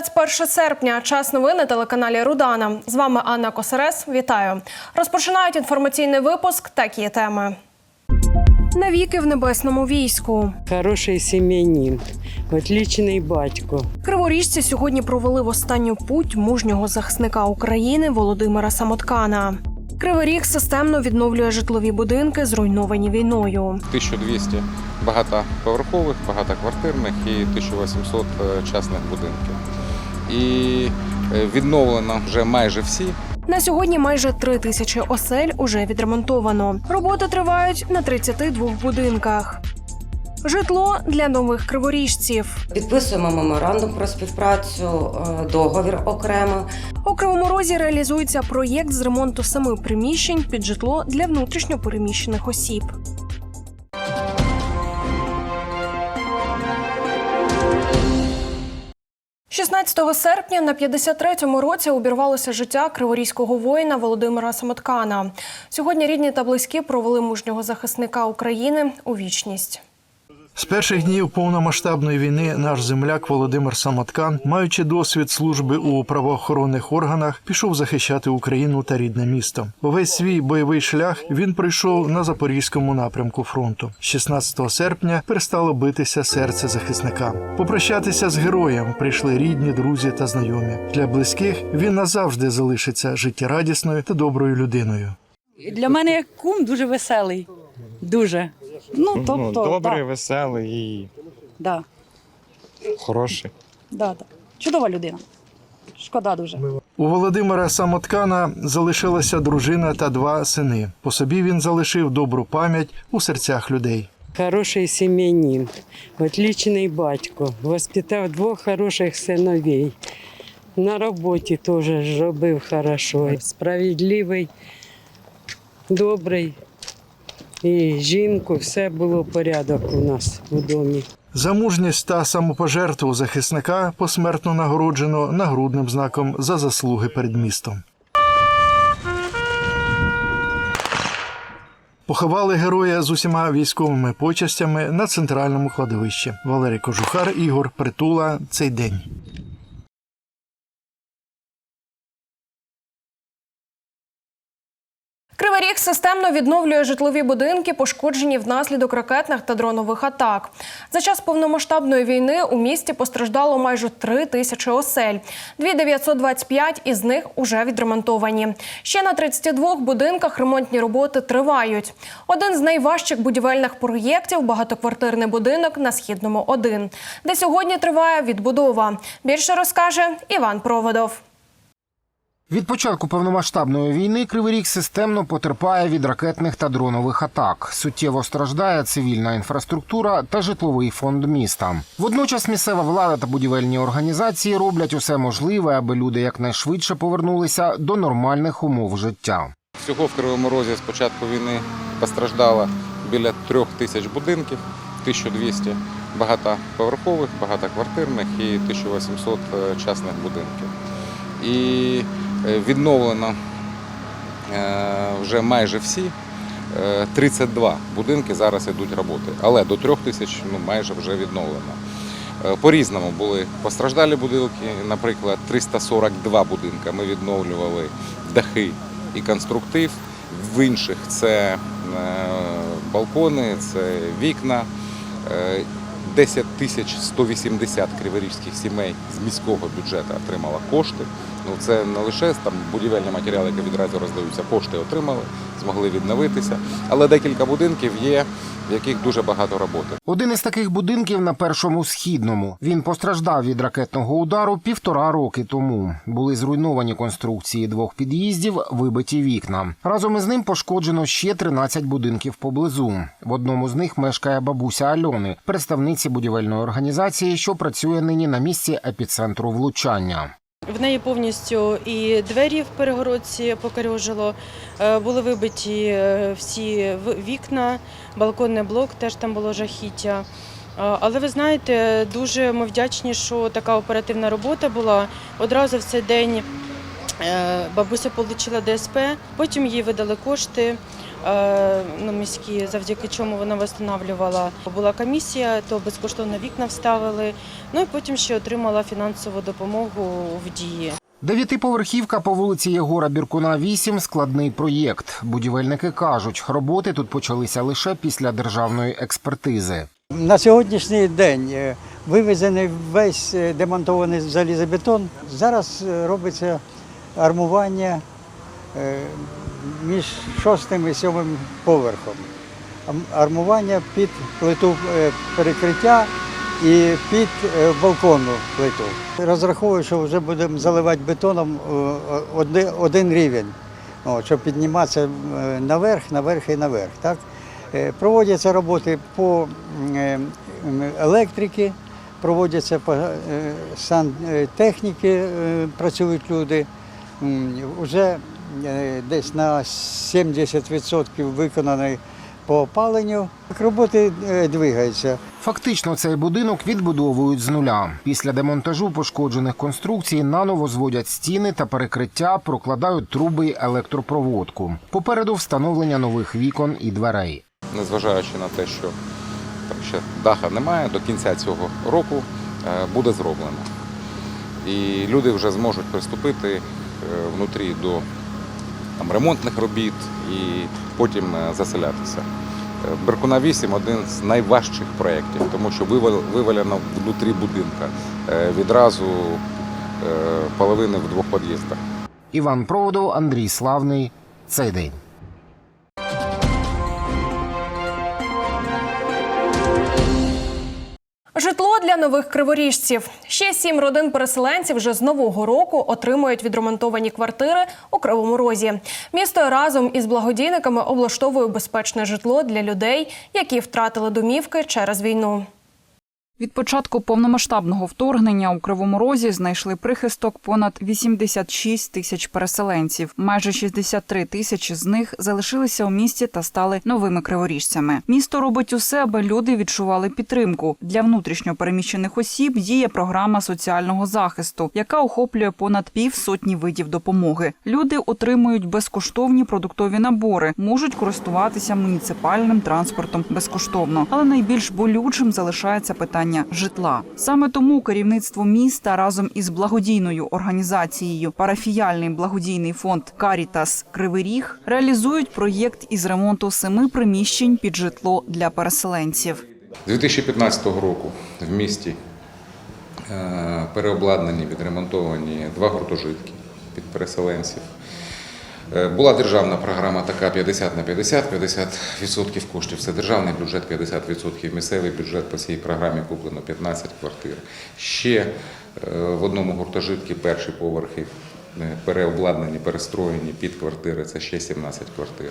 21 серпня. Час новин на телеканалі Рудана. З вами Анна Косарес. Вітаю. Розпочинають інформаційний випуск. Такі теми. Навіки в небесному війську. Хороший сім'янин, отличний батько. Криворіжці сьогодні провели в останню путь мужнього захисника України Володимира Самоткана. Кривий Ріг системно відновлює житлові будинки, зруйновані війною. 1200 багатоповерхових, багатоквартирних і 1800 е, частних будинків. І е, відновлено вже майже всі. На сьогодні майже три тисячі осель уже відремонтовано. Роботи тривають на 32 будинках. Житло для нових криворіжців. Підписуємо меморандум про співпрацю, е, договір окремо. У Кривому Розі реалізується проєкт з ремонту семи приміщень під житло для внутрішньопереміщених осіб. – 16 серпня на 53-му році обірвалося життя криворізького воїна Володимира Самоткана. Сьогодні рідні та близькі провели мужнього захисника України у вічність. З перших днів повномасштабної війни наш земляк Володимир Самоткан, маючи досвід служби у правоохоронних органах, пішов захищати Україну та рідне місто. Увесь свій бойовий шлях він пройшов на запорізькому напрямку фронту. 16 серпня перестало битися серце захисника. Попрощатися з героєм прийшли рідні, друзі та знайомі. Для близьких він назавжди залишиться життєрадісною та доброю людиною. Для мене як кум дуже веселий. Дуже. Ну, тобто, ну, добрий, да, веселий і да, хороший. да, да. Чудова людина. Шкода дуже. У Володимира Самоткана залишилася дружина та два сини. По собі він залишив добру пам'ять у серцях людей. Хороший сім'янин, отличний батько. Воспитав двох хороших синовей. На роботі теж робив хорошо. Справедливий, добрий. І жінку, все було порядок у нас у домі. За мужність та самопожертву захисника посмертно нагороджено нагрудним знаком за заслуги перед містом. Поховали героя з усіма військовими почастями на центральному кладовищі. Валерій Кожухар, Ігор Притула. Цей день. Кривий Ріг системно відновлює житлові будинки, пошкоджені внаслідок ракетних та дронових атак. За час повномасштабної війни у місті постраждало майже три тисячі осель. 2925 із них уже відремонтовані. Ще на 32 будинках ремонтні роботи тривають. Один з найважчих будівельних проєктів багатоквартирний будинок на східному 1, де сьогодні триває відбудова. Більше розкаже Іван Проводов. Від початку повномасштабної війни Кривий Ріг системно потерпає від ракетних та дронових атак. Суттєво страждає цивільна інфраструктура та житловий фонд міста. Водночас місцева влада та будівельні організації роблять усе можливе, аби люди якнайшвидше повернулися до нормальних умов життя. Всього в Кривому Розі з початку війни постраждало біля трьох тисяч будинків, 1200 багатоповерхових, багатоквартирних і 1800 е, частних будинків. І відновлено е, вже майже всі. Е, 32 будинки зараз йдуть роботи, але до трьох тисяч ну, майже вже відновлено. Е, По-різному були постраждалі будинки, наприклад, 342 будинка ми відновлювали дахи і конструктив. В інших це е, балкони, це вікна. Е, 10 тисяч 180 криворізьких сімей з міського бюджету отримала кошти. Ну це не лише там будівельні матеріали, які відразу роздаються, кошти отримали, змогли відновитися. Але декілька будинків є, в яких дуже багато роботи. Один із таких будинків на першому східному. Він постраждав від ракетного удару півтора роки тому. Були зруйновані конструкції двох під'їздів, вибиті вікна. Разом із ним пошкоджено ще 13 будинків поблизу. В одному з них мешкає бабуся Альони, представниці будівельної організації, що працює нині на місці епіцентру влучання. В неї повністю і двері в перегородці покорюжило, е, були вибиті е, всі вікна, балконний блок теж там було жахіття. Е, Але ви знаєте, дуже ми вдячні, що така оперативна робота була. Одразу в цей день Бабуся отримала ДСП, потім їй видали кошти. Е, Ну, міські, завдяки чому вона встановлювала. Була комісія, то безкоштовно вікна вставили. Ну і потім ще отримала фінансову допомогу в дії. Дев'ятиповерхівка по вулиці Єгора Біркуна 8 – складний проєкт. Будівельники кажуть, роботи тут почалися лише після державної експертизи. На сьогоднішній день е, вивезений весь е, демонтований залізобетон. Зараз робиться армування між шостим і сьомим поверхом. Армування під плиту е, перекриття і під е, балконну плиту. Розраховую, що вже будемо заливати бетоном е, один рівень, щоб підніматися наверх, наверх і наверх. Так? Проводяться роботи по електрики, проводяться по сантехніки, працюють люди. Уже десь на 70% виконаний по опаленню. Роботи е, двигаються. Фактично цей будинок відбудовують з нуля. Після демонтажу пошкоджених конструкцій наново зводять стіни та перекриття, прокладають труби й електропроводку. Попереду встановлення нових вікон і дверей. Незважаючи на те, що там ще даха немає, до кінця цього року е, буде зроблено. І люди вже зможуть приступити е, внутрі до там, ремонтних робіт і потім е, заселятися. Е, Беркуна 8 один з найважчих проєктів, тому що вивал- вивалено внутрі будинка е, відразу половини в двох під'їздах. Іван Проводов, Андрій Славний. Цей день. Нових криворіжців. Ще сім родин переселенців вже з нового року отримують відремонтовані квартири у Кривому Розі. Місто разом із благодійниками облаштовує безпечне житло для людей, які втратили домівки через війну. Від початку повномасштабного вторгнення у Кривому Розі знайшли прихисток понад 86 тисяч переселенців. Майже 63 тисячі з них залишилися у місті та стали новими криворіжцями. Місто робить усе, аби люди відчували підтримку. Для внутрішньо переміщених осіб діє програма соціального захисту, яка охоплює понад півсотні видів допомоги. Люди отримують безкоштовні продуктові набори, можуть користуватися муніципальним транспортом безкоштовно. Але найбільш болючим залишається питання житла. Саме тому керівництво міста разом із благодійною організацією Парафіяльний благодійний фонд Карітас Кривий Ріг реалізують проєкт із ремонту семи приміщень під житло для переселенців. З 2015 року в місті е, переобладнані, відремонтовані два гуртожитки під переселенців. Е, Була державна програма така 50 на 50, 50% коштів це державний бюджет, 50% місцевий бюджет. По цій програмі куплено 15 квартир. Ще е, в одному гуртожитку перші поверхи е, переобладнані, перестроєні під квартири, це ще 17 квартир.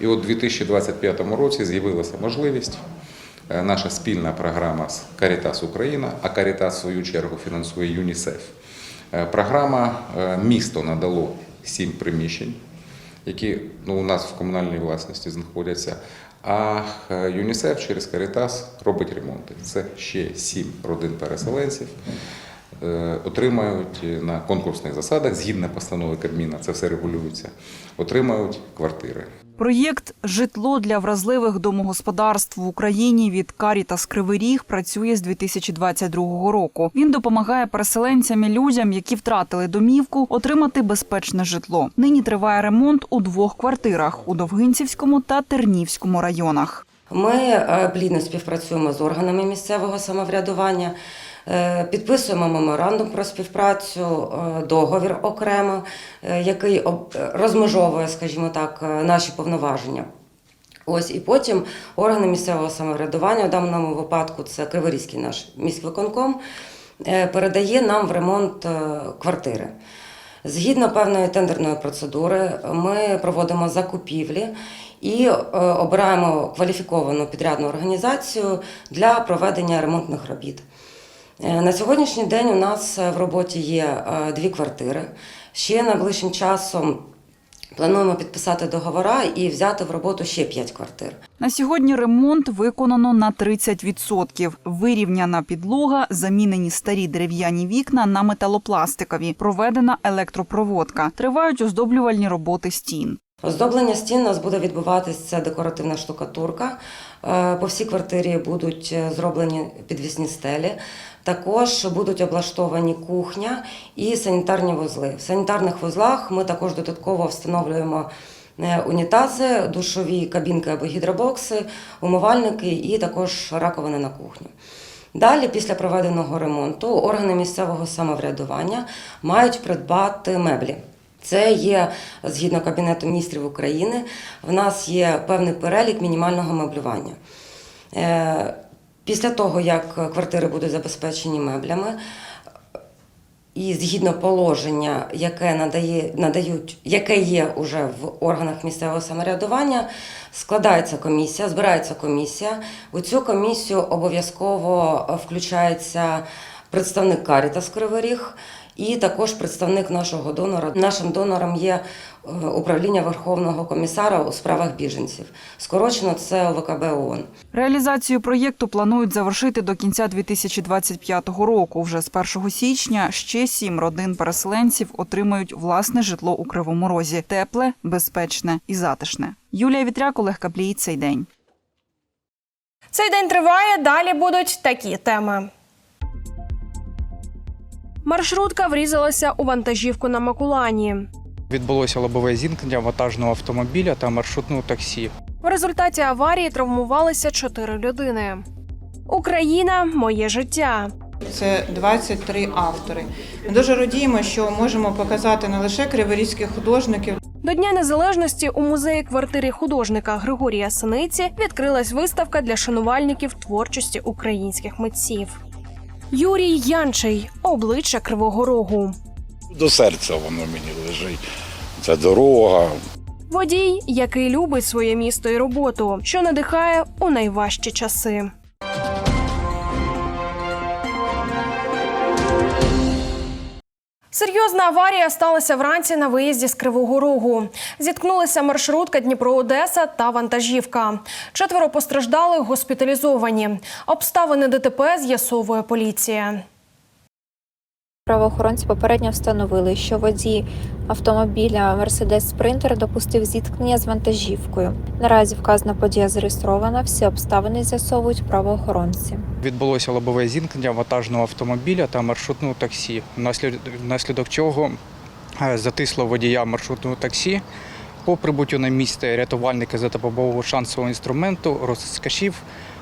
І от у 2025 році з'явилася можливість наша спільна програма з Карітас Україна, а Карітас в свою чергу фінансує ЮНІСЕФ. Програма місто надало сім приміщень, які ну, у нас в комунальній власності знаходяться. А ЮНІСЕФ через Карітас робить ремонти. Це ще сім родин переселенців. е, Отримають на конкурсних засадах, згідно постанови Кабміна, це все регулюється, отримають квартири. Проєкт Житло для вразливих домогосподарств в Україні від Карітас Кривий Ріг працює з 2022 року. Він допомагає переселенцям і людям, які втратили домівку, отримати безпечне житло. Нині триває ремонт у двох квартирах у Довгинцівському та Тернівському районах. Ми е, плідно співпрацюємо з органами місцевого самоврядування, підписуємо меморандум про співпрацю, е, договір окремо, е, який розмежовує, скажімо так, е, наші повноваження. Ось і потім органи місцевого самоврядування, в даному випадку це Криворізький наш міськвиконком, е, передає нам в ремонт е, квартири. Згідно певної тендерної процедури, ми проводимо закупівлі і е, обираємо кваліфіковану підрядну організацію для проведення ремонтних робіт. Е, На сьогоднішній день у нас е, в роботі є е, дві квартири. Ще найближчим часом Плануємо підписати договора і взяти в роботу ще 5 квартир. На сьогодні ремонт виконано на 30%. Вирівняна підлога, замінені старі дерев'яні вікна на металопластикові, проведена електропроводка. Тривають оздоблювальні роботи стін. Оздоблення стін у нас буде відбуватись це декоративна штукатурка. Е, По всій квартирі будуть е, зроблені підвісні стелі. Також будуть облаштовані кухня і санітарні вузли. В санітарних вузлах ми також додатково встановлюємо е, унітази, душові кабінки або гідробокси, умивальники і також раковини на кухню. Далі, після проведеного ремонту, органи місцевого самоврядування мають придбати меблі. Це є згідно Кабінету міністрів України. В нас є певний перелік мінімального меблювання. Е, Після того, як квартири будуть забезпечені меблями, і згідно положення, яке надає, надають, яке є уже в органах місцевого самоврядування, складається комісія, збирається комісія. У цю комісію обов'язково включається представник Карітас Кривий Ріг і також представник нашого донора. Нашим донором є е, управління Верховного комісара у справах біженців. Скорочено це ОВКБ ООН. Реалізацію проєкту планують завершити до кінця 2025 року. Вже з 1 січня ще сім родин переселенців отримають власне житло у Кривому Розі – тепле, безпечне і затишне. Юлія Вітряк, Олег Каплій. Цей день. Цей день триває. Далі будуть такі теми. Маршрутка врізалася у вантажівку на Макулані. Відбулося лобове зіткнення вантажного автомобіля та маршрутного таксі. В результаті аварії травмувалися чотири людини. Україна моє життя. Це 23 автори. Ми дуже радіємо, що можемо показати не лише криворізьких художників, До Дня Незалежності у музеї квартири художника Григорія Синиці відкрилась виставка для шанувальників творчості українських митців. Юрій Янчий обличчя Кривого Рогу. До серця воно мені лежить. Це дорога. Водій, який любить своє місто і роботу, що надихає у найважчі часи. Серйозна аварія сталася вранці на виїзді з Кривого Рогу. Зіткнулися маршрутка Дніпро-Одеса та вантажівка. Четверо постраждалих госпіталізовані. Обставини ДТП з'ясовує поліція. Правоохоронці попередньо встановили, що водій автомобіля Мерседес Спринтер допустив зіткнення з вантажівкою. Наразі вказана подія зареєстрована. Всі обставини з'ясовують правоохоронці. Відбулося лобове зіткнення вантажного автомобіля та маршрутного таксі, внаслід- внаслідок чого е, затисло водія маршрутного таксі. По прибуттю на місце рятувальники за допомогою шансового інструменту розкашів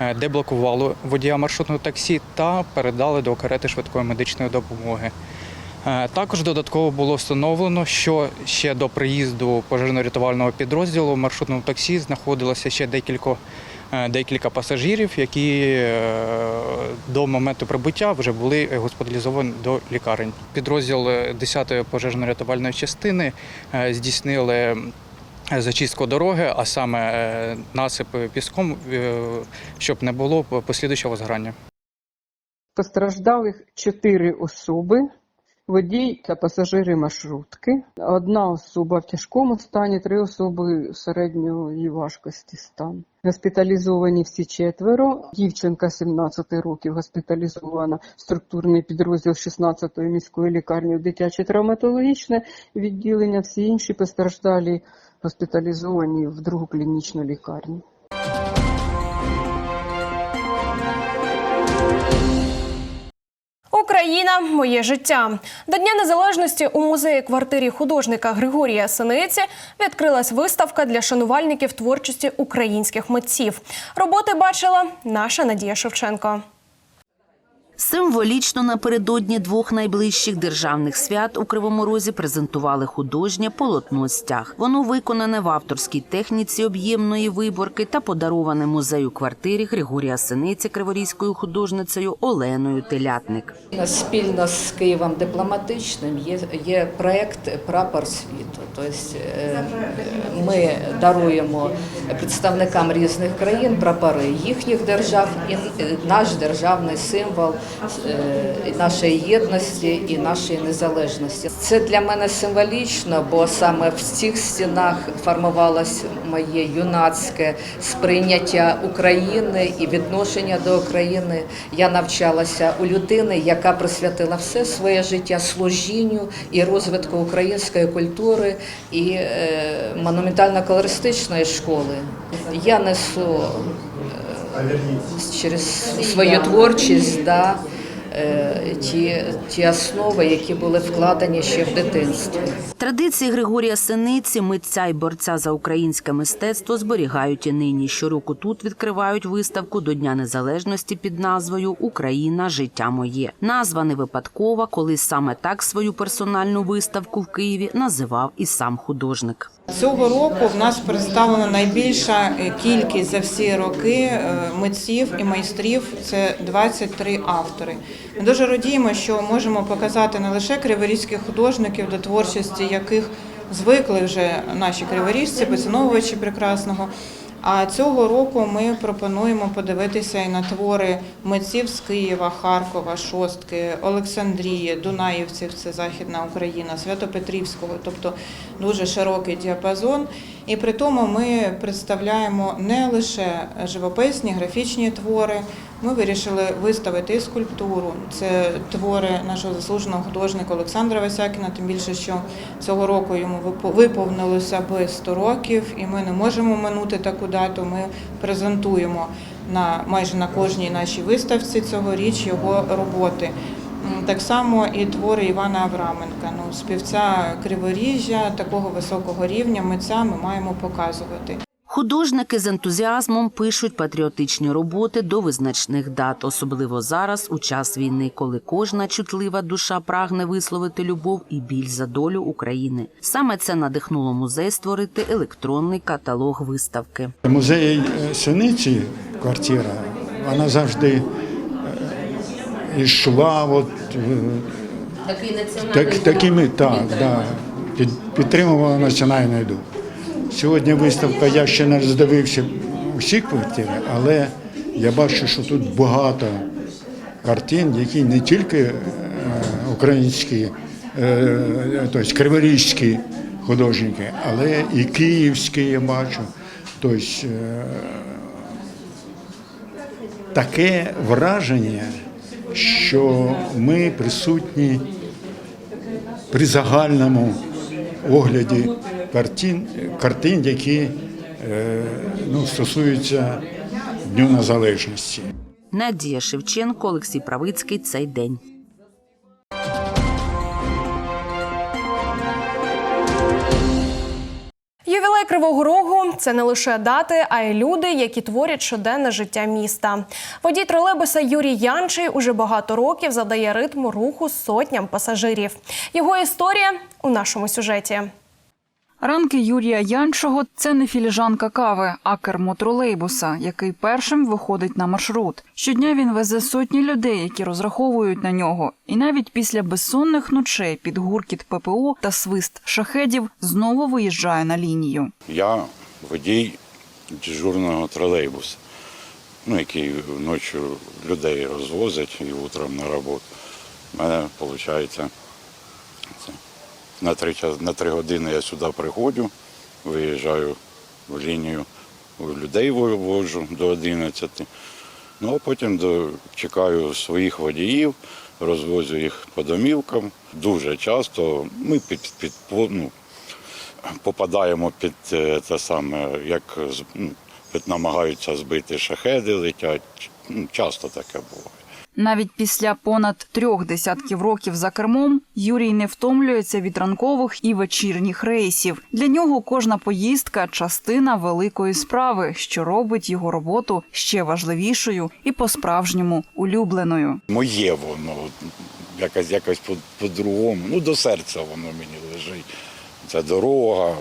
е, деблокували водія маршрутного таксі та передали до карети швидкої медичної допомоги. Е, Також додатково було встановлено, що ще до приїзду пожежно-рятувального підрозділу в маршрутному таксі знаходилося ще декілька, е, декілька пасажирів, які до моменту прибуття вже були госпіталізовані до лікарень. Підрозділ е, 10-ї пожежно-рятувальної частини здійснили зачистку дороги, а саме е, насип піском, е, щоб не було послідуючого згорання. Постраждалих чотири особи, водій та пасажири маршрутки. Одна особа в тяжкому стані, три особи середньої важкості стану. Госпіталізовані всі четверо. Дівчинка 17 років госпіталізована в структурний підрозділ 16-ї міської лікарні в дитяче травматологічне відділення. Всі інші постраждалі госпіталізовані в другу клінічну лікарню. Україна моє життя. До Дня Незалежності у музеї квартирі художника Григорія Синиці відкрилась виставка для шанувальників творчості українських митців. Роботи бачила наша Надія Шевченко. Символічно напередодні двох найближчих державних свят у Кривому Розі презентували художнє полотно стяг. Воно виконане в авторській техніці об'ємної виборки та подароване музею квартирі Григорія Синиці криворізькою художницею Оленою Телятник. Спільно з Києвом дипломатичним є, є проект Прапор світу. Тобто е, ми даруємо представникам різних країн прапори їхніх держав і наш державний символ нашої єдності і нашої незалежності. Це для мене символічно, бо саме в цих стінах формувалось моє юнацьке сприйняття України і відношення до України. Я навчалася у людини, яка присвятила все своє життя служінню і розвитку української культури і е, монументально-колористичної школи. Я несу е, через свою творчість да, е, ті, ті основи, які були вкладені ще в дитинстві. Традиції Григорія Синиці, митця й борця за українське мистецтво зберігають і нині. Щороку тут відкривають виставку до Дня Незалежності під назвою Україна життя моє. Назва не випадкова, коли саме так свою персональну виставку в Києві називав і сам художник. Цього року в нас представлена найбільша е, кількість за всі роки е, митців і майстрів. Це 23 автори. Ми дуже радіємо, що можемо показати не лише криворізьких художників, до творчості яких звикли вже наші криворіжці, поціновувачі прекрасного. А цього року ми пропонуємо подивитися і на твори митців з Києва, Харкова, Шостки, Олександрії, Дунаївців, це Західна Україна, Святопетрівського, тобто дуже широкий діапазон. І при тому ми представляємо не лише живописні, графічні твори. Ми вирішили виставити скульптуру. Це твори нашого заслуженого художника Олександра Васякіна, тим більше, що цього року йому виповнилося би 100 років, і ми не можемо минути таку дату. Ми презентуємо на майже на кожній нашій виставці цьогоріч його роботи. Так само і твори Івана Авраменка. Ну, співця Криворіжжя такого високого рівня митця ми маємо показувати. Художники з ентузіазмом пишуть патріотичні роботи до визначних дат, особливо зараз, у час війни, коли кожна чутлива душа прагне висловити любов і біль за долю України. Саме це надихнуло музей створити електронний каталог виставки. Музей е, Синиці, квартира, вона завжди е, йшла от, е, Такий так, такими, так, да, підтримувала національний дух. Сьогодні виставка, я ще не роздивився усі квартири, але я бачу, що тут багато картин, які не тільки е, українські, е, тобто криворізькі художники, але і київські я бачу. Тобто е, таке враження, що ми присутні при загальному огляді картин, картин які е, ну, стосуються Дню Незалежності. Надія Шевченко, Олексій Правицький. Цей день. Ювілей Кривого Рогу це не лише дати, а й люди, які творять щоденне життя міста. Водій тролейбуса Юрій Янчий уже багато років задає ритму руху сотням пасажирів. Його історія у нашому сюжеті. Ранки Юрія Янчого це не філіжанка кави, а кермо тролейбуса, який першим виходить на маршрут. Щодня він везе сотні людей, які розраховують на нього. І навіть після безсонних ночей під гуркіт ППО та свист шахедів знову виїжджає на лінію. Я водій дежурного тролейбуса, ну, який ночі людей розвозить і утром на роботу. У мене виходить на три, на три години я сюди приходжу, виїжджаю в лінію, людей вивожу до 11. Ну а потім до, чекаю своїх водіїв, розвозю їх по домівкам. Дуже часто ми під, під, ну, попадаємо під е, те саме, як ну, намагаються збити шахеди, летять. Ну, Часто таке буває. Навіть після понад трьох десятків років за кермом Юрій не втомлюється від ранкових і вечірніх рейсів. Для нього кожна поїздка частина великої справи, що робить його роботу ще важливішою і по-справжньому улюбленою. Моє воно якось, якось по- по-другому. Ну, до серця воно мені лежить. Це дорога.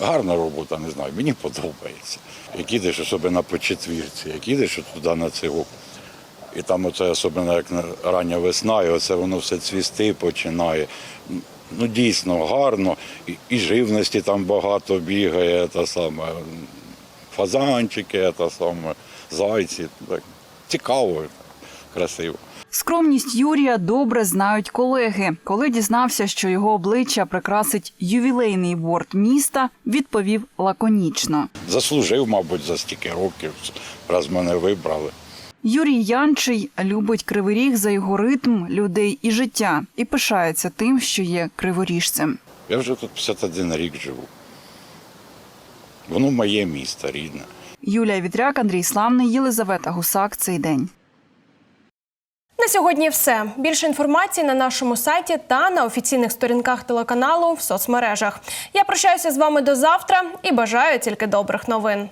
Гарна робота, не знаю, мені подобається. Як їдеш особливо по четвірці, як їдеш туди на цього. І там оце особливо як рання весна, і оце воно все цвісти починає. Ну, дійсно гарно. І, і живності там багато бігає, та саме, фазанчики, та саме, зайці. Так. цікаво, красиво. Скромність Юрія добре знають колеги. Коли дізнався, що його обличчя прикрасить ювілейний борт міста, відповів лаконічно. Заслужив, мабуть, за стільки років, раз мене вибрали. Юрій Янчий любить кривий ріг за його ритм, людей і життя і пишається тим, що є криворіжцем. Я вже тут 51 рік живу. Воно моє місто рідне. Юлія Вітряк, Андрій Славний, Єлизавета Гусак. Цей день. На сьогодні все. Більше інформації на нашому сайті та на офіційних сторінках телеканалу в соцмережах. Я прощаюся з вами до завтра і бажаю тільки добрих новин.